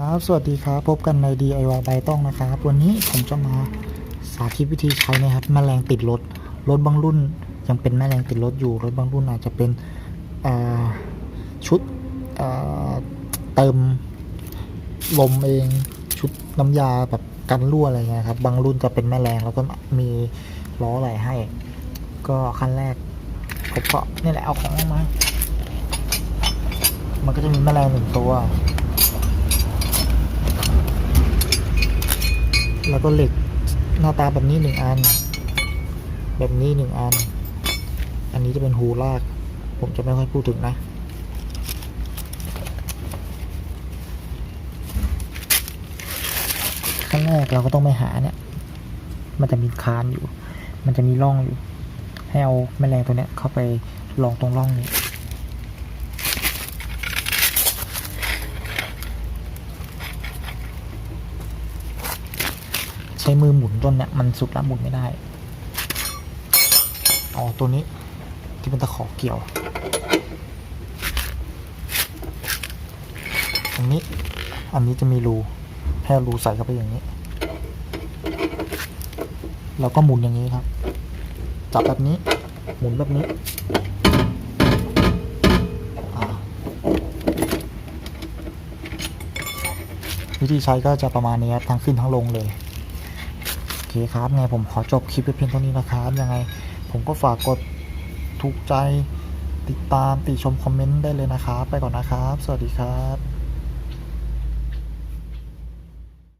ครับสวัสดีครับ พบกันใน DIY ใบต้องนะครับ วันนี้ผมจะมาสาธิตวิธีใช้นะครับแมลงติดรถรถบางรุ่น ยังเป็นแมลงติดรถอยู่รถบางรุ่นอาจจะเป็นชุดเเติมลมเองชุดน้ำยาแบบกันรั่วอะไรเงี้ยครับ บางรุ่นจะเป็นแมลงแล้วก็มีล้อไหลให้ ก็ขั้นแรกผมก็นี่แหละเอาของออกมา มันก็จะมีแมลงหนึ่งตัว แล้วก็เหล็กหน้าตาแบบนี้หนึ่งอัน แบบนี้หนึ่งอัน อันนี้จะเป็นหูลาก ผมจะไม่ค่อยพูดถึงนะขั้นแรกเราก็ต้องไปหาเนี่ย มันจะมีคานอยู่ มันจะมีร่องอยู่ ให้เอาแมลงตัวเนี้ยเข้าไปลองตรงร่องนี้ ใช้มือหมุนต้นเนี่ยมันสุดละหมุนไม่ได้อ๋อตัวนี้ที่เป็นตะขอเกี่ยวอันนี้ อันนี้จะมีรูให้เอารูใส่เข้าไปอย่างนี้แล้วก็หมุนอย่างนี้ครับ จับแบบนี้ หมุนแบบนี้วิธีใช้ก็จะประมาณนี้ทั้งขึ้นทั้งลงเลย เคครับไงผมขอจบคลิปไปเพียงเท่านี้นะครับ ยังไงผมก็ฝากกดถูกใจติดตามติชมคอมเมนต์ได้เลยนะครับ ไปก่อนนะครับ สวัสดีครับ